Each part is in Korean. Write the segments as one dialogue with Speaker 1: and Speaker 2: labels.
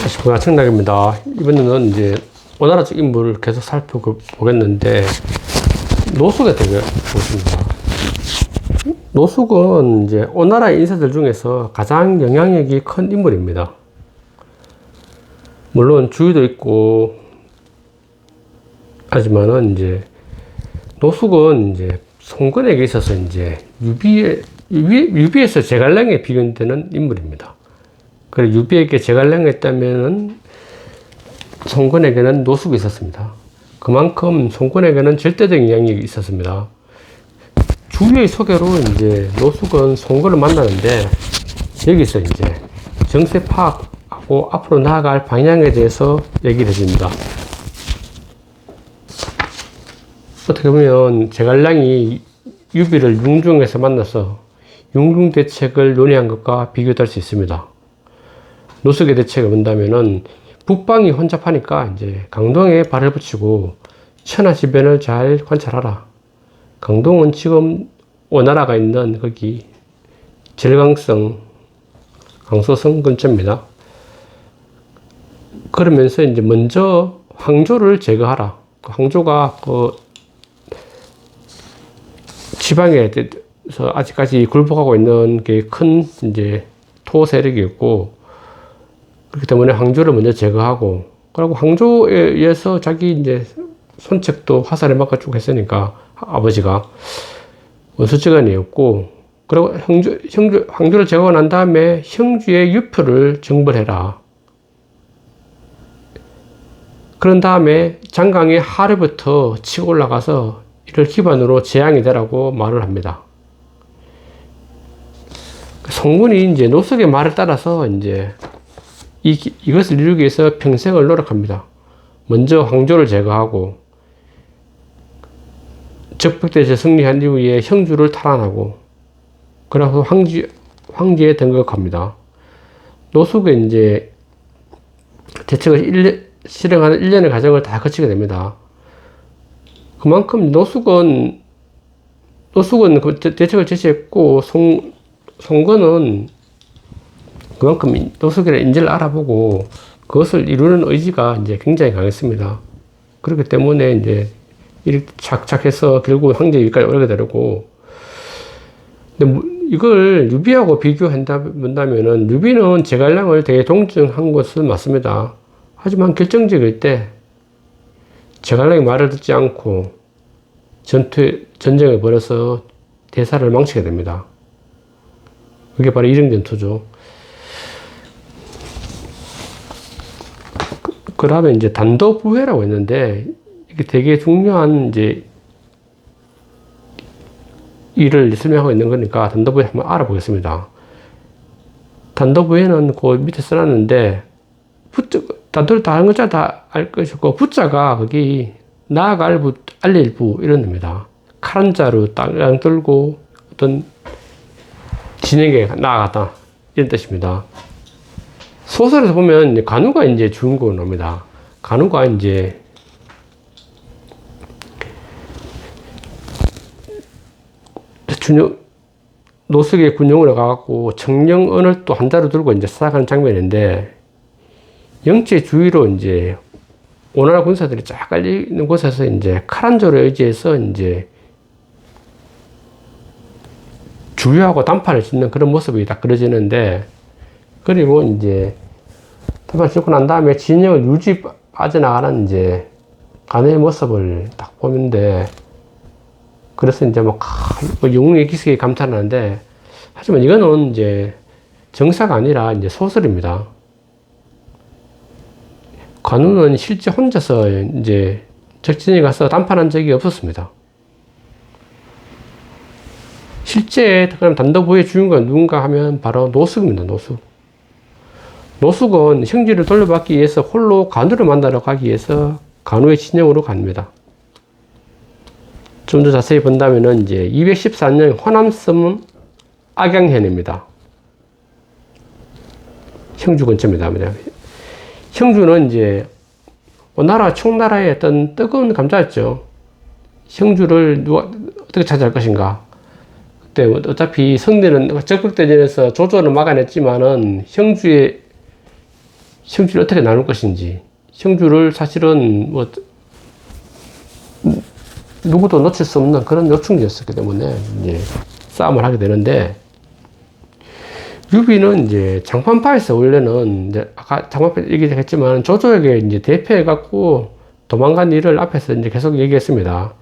Speaker 1: 안녕하십니까 청락입니다. 이번에는 이제 오나라적 인물을 계속 살펴보겠는데 노숙에 대해 보겠습니다. 노숙은 이제 오나라 인사들 중에서 가장 영향력이 큰 인물입니다. 물론 주의도 있고 하지만은 이제 노숙은 이제 송건에게 있어서 이제 유비의 유비, 유비에서 제갈량에 비견되는 인물입니다. 그래 유비에게 제갈량했다면은 송건에게는 노숙이 있었습니다. 그만큼 송건에게는 절대적인 영향력이 있었습니다. 주위의 소개로 이제 노숙은 송건을 만나는데 여기서 이제 정세 파악하고 앞으로 나아갈 방향에 대해서 얘기를 해줍니다. 어떻게 보면 제갈량이 유비를 융중에서 만나서 융중 대책을 논의한 것과 비교될 수 있습니다. 노숙의 대책을 본다면은 북방이 혼잡하니까 이제 강동에 발을 붙이고 천하지변을 잘 관찰하라. 강동은 지금 오나라가 있는 거기 절강성, 강소성 근처입니다. 그러면서 이제 먼저 황조를 제거하라. 그 황조가 그 지방에서 아직까지 굴복하고 있는 게 큰 이제 토 세력이었고 그렇기 때문에 황조를 먼저 제거하고 그리고 황조에 의해서 자기 이제 손책도 화살에 맞고 쭉 했으니까 아버지가 원수지간이었고 그리고 형주, 형주, 황조를 제거하고 난 다음에 형주의 유표를 정벌해라. 그런 다음에 장강의 하류부터 치고 올라가서 이를 기반으로 재앙이 되라고 말을 합니다. 성군이 이제 노석의 말을 따라서 이제 이, 이것을 이루기 위해서 평생을 노력합니다. 먼저 황조를 제거하고 적벽대에서 승리한 이후에 형주를 탈환하고 그래서 황지, 황지에 등극합니다. 노숙의 이제 대책을 1, 실행하는 1년의 과정을 다 거치게 됩니다. 그만큼 노숙은 노숙은 그 대책을 제시했고 송, 송건은 그만큼 노숙이라는 인재를 알아보고 그것을 이루는 의지가 이제 굉장히 강했습니다. 그렇기 때문에 이제 이렇게 착착해서 결국 황제 위까지 오르게 되고 근데 이걸 유비하고 비교한다면은 유비는 제갈량을 되게 동정한 것은 맞습니다. 하지만 결정적일 때 제갈량이 말을 듣지 않고 전투 전쟁을 벌여서 대사를 망치게 됩니다. 그게 바로 이릉 전투죠. 그 다음에 이제 단도부회라고 했는데, 이게 되게 중요한 이제 일을 설명하고 있는 거니까 단도부회 한번 알아보겠습니다. 단도부회는 그 밑에 써놨는데, 부자, 단도를 다른 글자 다 알 것이고, 부자가 거기 나아갈 부, 알릴 부, 이런 겁니다. 칼한 자로 땅 들고 어떤 진에게 나아갔다. 이런 뜻입니다. 소설에서 보면 간우가 이제 주인공을 나옵니다. 간우가 이제 준용, 노숙의 군용으로 가갖고 청령언을 또 한 자로 들고 이제 살아가는 장면인데 영체 주위로 이제 오나라 군사들이 쫙 깔리는 곳에서 이제 카란조를 의지해서 이제 주유하고 단판을 짓는 그런 모습이 딱 그려지는데 그리고 이제 단판 짓고 난 다음에 진영을 유지 빠져나가는 이제 간의 모습을 딱 보는데 그래서 이제 막뭐 영웅의 기색이 감탄하는데 하지만 이거는 이제 정사가 아니라 이제 소설입니다. 관우는 실제 혼자서 이제 적진에 가서 단판한 적이 없었습니다. 실제 그럼 단도부의 주인공은 누군가 하면 바로 노숙입니다. 노숙. 노숙은 형제를 돌려받기 위해서 홀로 간우를 만나러 가기 위해서 간우의 진영으로 갑니다. 좀 더 자세히 본다면은 이제 214년 호남섬 악양현입니다. 형주 근처입니다. 형주는 이제 오나라 총나라의 어떤 뜨거운 감자였죠. 형주를 누가 어떻게 차지할 것인가? 그때 어차피 성대는 적극대전에서 조조를 막아냈지만은 형주의 형주를 어떻게 나눌 것인지 형주를 사실은 뭐 누구도 놓칠 수 없는 그런 요충지였었기 때문에 이제 싸움을 하게 되는데 유비는 이제 장판파에서 원래는 이제 아까 장판파 얘기했지만 조조에게 이제 대패해 갖고 도망간 일을 앞에서 이제 계속 얘기했습니다.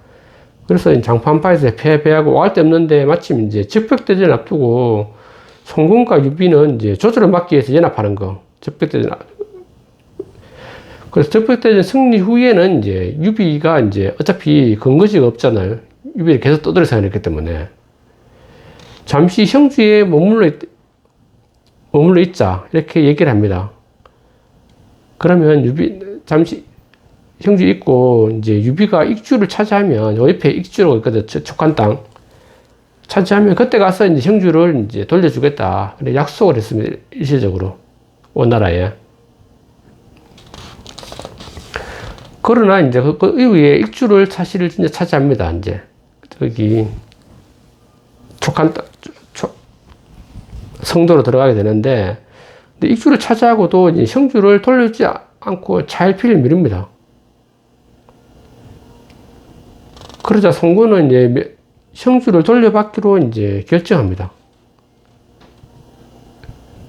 Speaker 1: 그래서 장판파에서 패배하고 할데 없는데 마침 이제 적벽대전 앞두고 송군과 유비는 이제 조조를 막기 위해서 연합하는 거. 적벽대전 앞- 그래서 적벽대전 승리 후에는 이제 유비가 이제 어차피 근거지가 없잖아요. 유비를 계속 떠들어 생각했기 때문에 잠시 형주에 머물러 있, 머물러 있자 이렇게 얘기를 합니다. 그러면 유비 잠시 형주 있고 이제 유비가 익주를 차지하면 요 옆에 익주라고 있거든 저- 촉한 땅 차지하면 그때 가서 이제 형주를 이제 돌려주겠다. 그래 약속을 했습니다. 일시적으로 원나라에. 그러나 이제 그, 그 이후에 익주를 사실 진짜 차지합니다. 이제 저기 촉한 성도로 들어가게 되는데 근데 익주를 차지하고도 형주를 돌려주지 않고 차일피를 미룹니다. 그러자 송군은 이제 며- 형주를 돌려받기로 이제 결정합니다.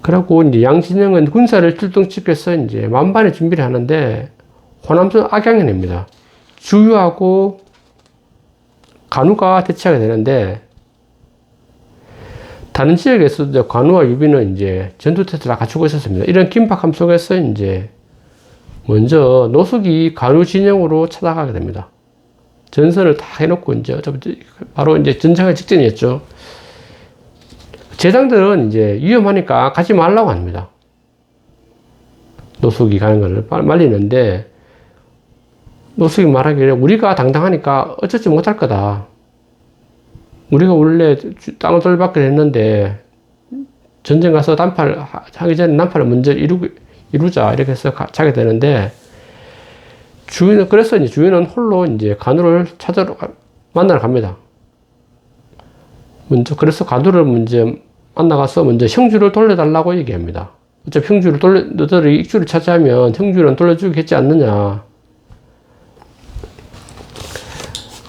Speaker 1: 그러고 이제 양진영은 군사를 출동시켜서 이제 만반의 준비를 하는데 호남선 악양을 냅니다. 주유하고 간우가 대치하게 되는데 다른 지역에서도 관우와 유비는 이제 전투 태세 다 갖추고 있었습니다. 이런 긴박함 속에서 이제 먼저 노숙이 관우 진영으로 찾아가게 됩니다. 전선을 다 해놓고 이제 바로 이제 전쟁의 직전이었죠. 제장들은 이제 위험하니까 가지 말라고 합니다. 노숙이 가는 것을 말리는데 노숙이 말하기를 우리가 당당하니까 어쩌지 못할 거다. 우리가 원래 주- 땅을 돌받게 했는데 전쟁 가서 단팔 하기 전에 난팔을 먼저 이루, 이루자 이렇게 해서 가, 자게 되는데 주인은 그래서 이제 주인은 홀로 이제 간우를 찾으러 가- 만나러 갑니다. 먼저 그래서 간우를 먼저 만나가서 먼저 형주를 돌려달라고 얘기합니다. 어차피 형주를 돌려 너들이 익주를 차지하면 형주는 돌려주겠지 않느냐.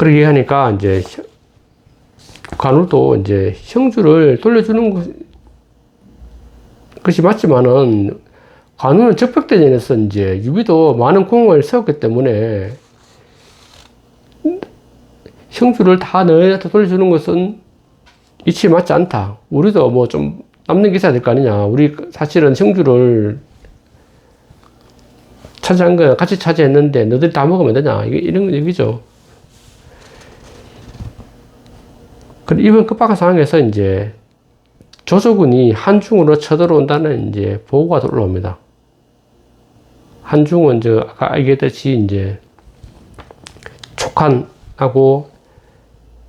Speaker 1: 그렇게 얘기하니까 이제 형- 간우도 이제 형주를 돌려주는 것- 것이 맞지만은 관우는 적벽대전에서 이제 유비도 많은 공을 세웠기 때문에 형주를 다 너희한테 돌려주는 것은 이치 맞지 않다. 우리도 뭐 좀 남는 게 있어야 될 거 아니냐. 우리 사실은 형주를 차지한 거 같이 차지했는데 너희들이 다 먹으면 되냐. 이런 얘기죠. 그리고 이번 급박한 상황에서 이제 조조군이 한중으로 쳐들어온다는 이제 보고가 올라옵니다. 한중은 저 아까 얘기했듯이 이제 촉한하고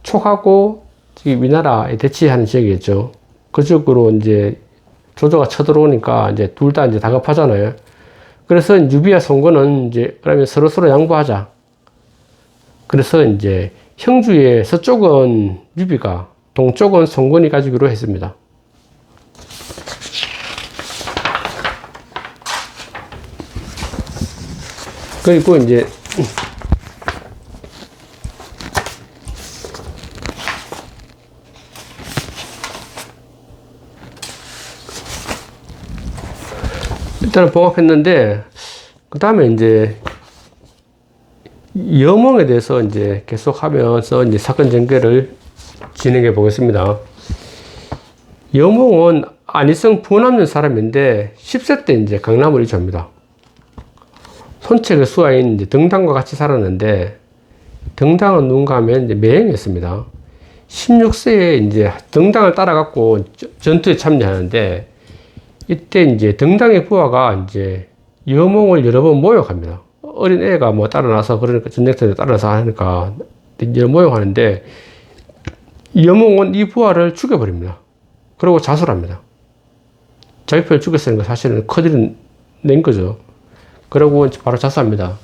Speaker 1: 촉하고 저기 위나라에 대치하는 지역이었죠. 그쪽으로 이제 조조가 쳐들어오니까 이제 둘 다 이제 다급하잖아요. 그래서 유비와 송건은 이제 그러면 서로 서로 양보하자. 그래서 이제 형주의 서쪽은 유비가 동쪽은 송건이 가지기로 했습니다. 그리고 이제 일단은 봉합했는데 그 다음에 이제 여몽에 대해서 이제 계속하면서 이제 사건 전개를 진행해 보겠습니다. 여몽은 안희성 부남면 사람인데 10세 때 이제 강남을 이주합니다. 손책의 수하인 이제 등당과 같이 살았는데 등당은 누군가 하면 이제 매형이었습니다. 16세에 이제 등당을 따라갖고 저- 전투에 참여하는데 이때 이제 등당의 부하가 이제 여몽을 여러 번 모욕합니다. 어린 애가 뭐 따라나서 그러니까 전쟁터에 따라서 하니까 이제 모욕하는데 여몽은 이 부하를 죽여버립니다. 그리고 자수합니다. 자기 편을 죽였으니까 사실은 커디를 낸 거죠. 그러고 바로 자수합니다.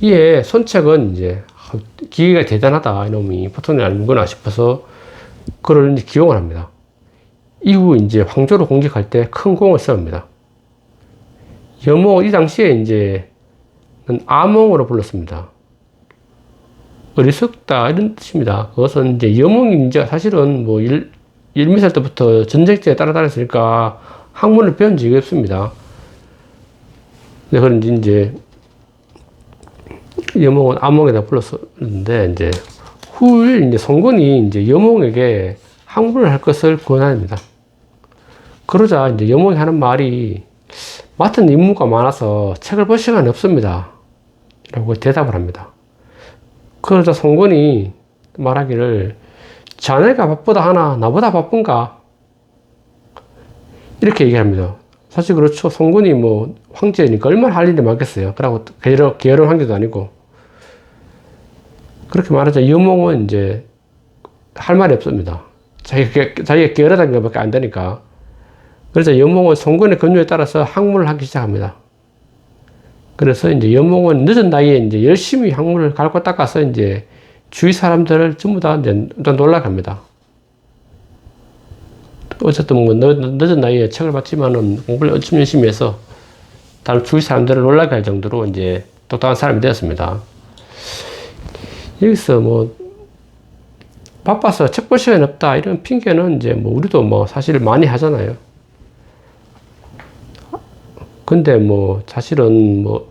Speaker 1: 이에 손책은 이제 아, 기계가 대단하다 이놈이 보통이 아니구나 싶어서 그를 이제 기용을 합니다. 이후 이제 황조를 공격할 때 큰 공을 세웁니다. 여몽 이 당시에 이제 아몽으로 불렀습니다. 어리석다 이런 뜻입니다. 그것은 이제 여몽이 이제 사실은 뭐 일, 일미살 때부터 전쟁터에 따라다녔으니까 학문을 배운 적이 없습니다. 근데 그런지 이제 여몽은 아몽에다 불렀었는데 이제 후일 이제 송건이 이제 여몽에게 항문을 할 것을 권합니다. 그러자 이제 여몽이 하는 말이 맡은 임무가 많아서 책을 볼 시간이 없습니다. 라고 대답을 합니다. 그러자 송건이 말하기를 자네가 바쁘다 하나 나보다 바쁜가? 이렇게 얘기합니다. 사실 그렇죠. 송건이 뭐 황제니까 얼마나 할 일이 많겠어요. 그러고 게으른, 게으른 황제도 아니고. 그렇게 말하자 여몽은 이제 할 말이 없습니다. 자기가, 자기가 게으르다는 것밖에 안 되니까. 그래서 여몽은 송건의 권유에 따라서 학문을 하기 시작합니다. 그래서 이제 여몽은 늦은 나이에 이제 열심히 학문을 갈고 닦아서 이제 주위 사람들을 전부 다 이제 놀라게 합니다. 어쨌든 뭐 늦은 나이에 책을 봤지만은 공부를 엄청 열심히 해서 다른 주위 사람들을 놀라게 할 정도로 이제 똑똑한 사람이 되었습니다. 여기서 뭐 바빠서 책 볼 시간이 없다 이런 핑계는 이제 뭐 우리도 뭐 사실 많이 하잖아요. 근데 뭐 사실은 뭐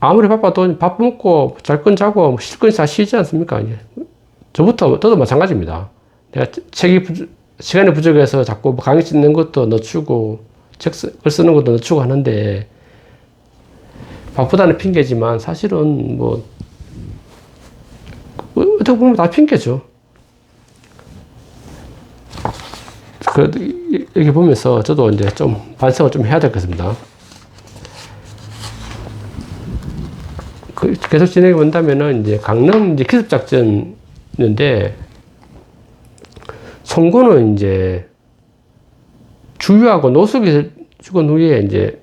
Speaker 1: 아무리 바빠도 밥 먹고 잘 건 자고 뭐 쉴건 다 쉬지 않습니까? 저부터 저도 마찬가지입니다. 내가 책이 부족, 시간이 부족해서 자꾸 뭐 강의 찍는 것도 늦추고 책 쓰는 것도 늦추고 하는데 바쁘다는 핑계지만 사실은 뭐 어떻게 보면 다 핑계죠. 그, 여기 보면서 저도 이제 좀 반성을 좀 해야 될 것 같습니다. 그 계속 진행해 본다면은 이제 강릉 이제 기습 작전인데 송군은 이제 주유하고 노숙이 죽은 후에 이제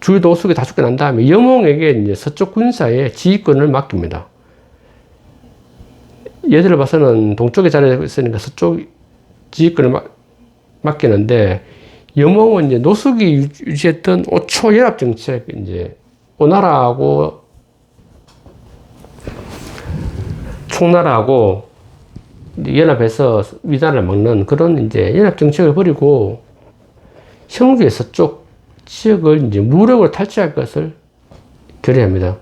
Speaker 1: 주유 노숙이 다 죽고 난 다음에 여몽에게 이제 서쪽 군사의 지휘권을 맡깁니다. 얘들을 봐서는 동쪽에 자리에 있으니까 서쪽 지휘권을 맡, 맡기는데 여몽은 이제 노숙이 유지했던 5초 연합 정책 이제 오나라하고 총나라하고 연합해서 위단을 막는 그런 이제 연합 정책을 벌이고 형주의 서쪽 지역을 이제 무력으로 탈취할 것을 결의합니다.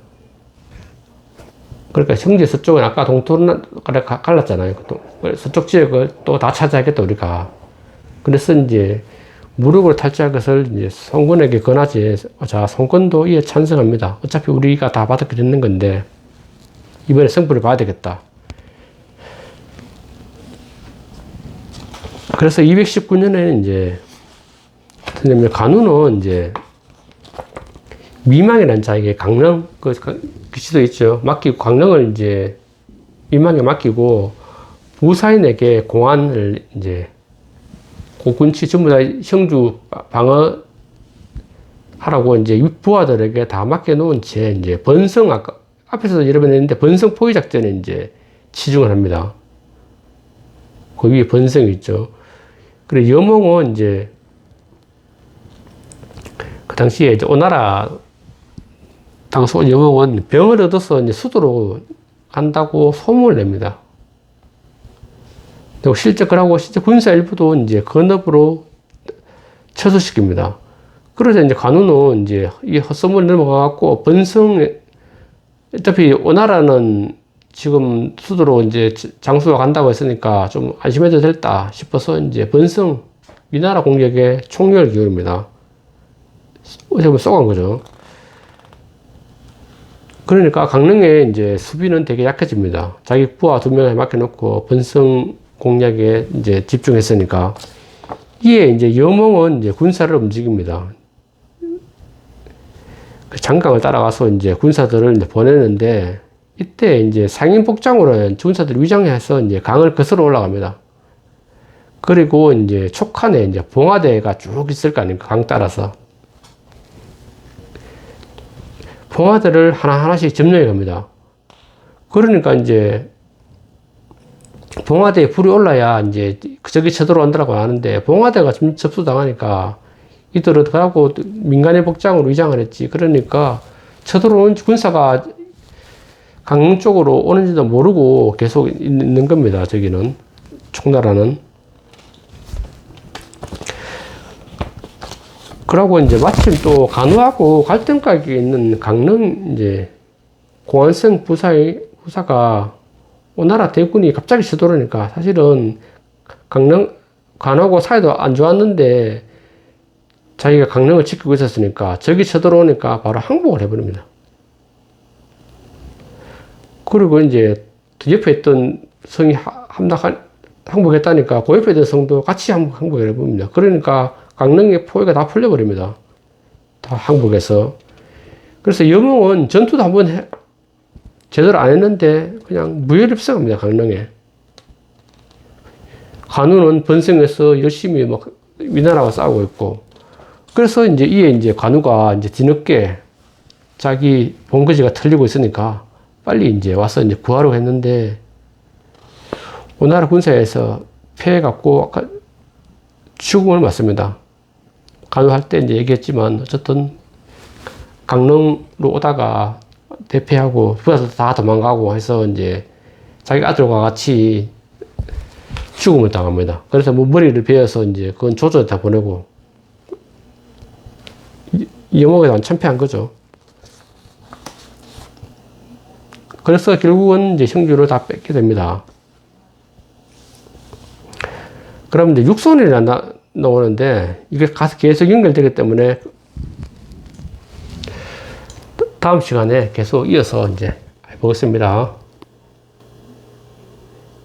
Speaker 1: 그러니까 형제 서쪽은 아까 동토를 갈랐잖아요. 서쪽 지역을 또 다 차지하겠다, 우리가. 그래서 이제 무력으로 탈취할 것을 이제 송건에게 권하지. 자, 송건도 이에 찬성합니다. 어차피 우리가 다 됐는 건데, 이번에 승부를 봐야 되겠다. 그래서 219년에는 이제, 간우는 이제, 미망이라는 자에게 강릉, 그, 글씨도 있죠. 맡기고, 강릉을 이제, 미망에 맡기고, 부사인에게 공안을 이제 고군치 전부 다 형주 방어 하라고 이제 부하들에게 다 맡겨놓은 채 이제 번성 아까 앞에서도 여러 번 했는데 번성 포위 작전에 이제 치중을 합니다. 그 위에 번성이 있죠. 그리고 여몽은 이제 그 당시에 이제 오나라 당소 여몽은 병을 얻어서 이제 수도로 간다고 소문을 냅니다. 그리고 실제 그러고 실제 군사 일부도 이제 건업으로 철수시킵니다. 그러자 이제 간우는 이제 이 헛소문을 넘어가갖고 번성, 어차피 오나라는 지금 수도로 이제 장수가 간다고 했으니까 좀 안심해도 됐다 싶어서 이제 번성 위나라 공격에 총력을 기울입니다. 어떻게 보면 쏘간 거죠. 그러니까 강릉에 이제 수비는 되게 약해집니다. 자기 부하 두 명에 맡겨놓고 번성 공략에 이제 집중했으니까 이에 이제 여몽은 이제 군사를 움직입니다. 그 장강을 따라가서 이제 군사들을 이제 보내는데 이때 이제 상인 복장으로 군사들 위장해서 이제 강을 거슬러 올라갑니다. 그리고 이제 촉한에 이제 봉화대가 쭉 있을 거 아닙니까? 강 따라서. 봉화대를 하나하나씩 점령해 갑니다. 그러니까 이제 봉화대에 불이 올라야 이제 저기 쳐들어온다고 하는데 봉화대가 접수당하니까 이들은 그하고 민간의 복장으로 위장을 했지. 그러니까 쳐들어온 군사가 강릉 쪽으로 오는지도 모르고 계속 있는 겁니다. 저기는 총나라는. 그러고 이제 마침 또 간호하고 갈등각이 있는 강릉 이제 공안성 부사의 부사가 오나라 대군이 갑자기 쳐들어오니까 사실은 강릉 간하고 사이도 안 좋았는데 자기가 강릉을 지키고 있었으니까 적이 쳐들어오니까 바로 항복을 해버립니다. 그리고 이제 그 옆에 있던 성이 하- 함락한 항복했다니까 그 옆에 있던 성도 같이 항- 항복을 해버립니다. 그러니까 강릉의 포위가 다 풀려버립니다. 다 항복해서. 그래서 여몽은 전투도 한번 해- 제대로 안 했는데 그냥 무혈입성합니다. 강릉에. 간우는 번성해서 열심히 막 위나라와 싸우고 있고 그래서 이제 이에 이제 간우가 이제 뒤늦게 자기 본거지가 털리고 있으니까 빨리 이제 와서 이제 구하려고 했는데 오나라 군사에서 패해갖고 아까 죽음을 맞습니다. 간우할 때 이제 얘기했지만 어쨌든 강릉으로 오다가 대패하고 부하도 다 도망가고 해서 이제 자기 아들과 같이 죽음을 당합니다. 그래서 뭐 머리를 베어서 이제 그건 조조에다 보내고 여목에다 참패한 거죠. 그래서 결국은 이제 형주를 다 뺏게 됩니다. 그럼 이제 육손이 나, 나오는데 이게 계속 연결되기 때문에 다음 시간에 계속 이어서 이제 해보겠습니다.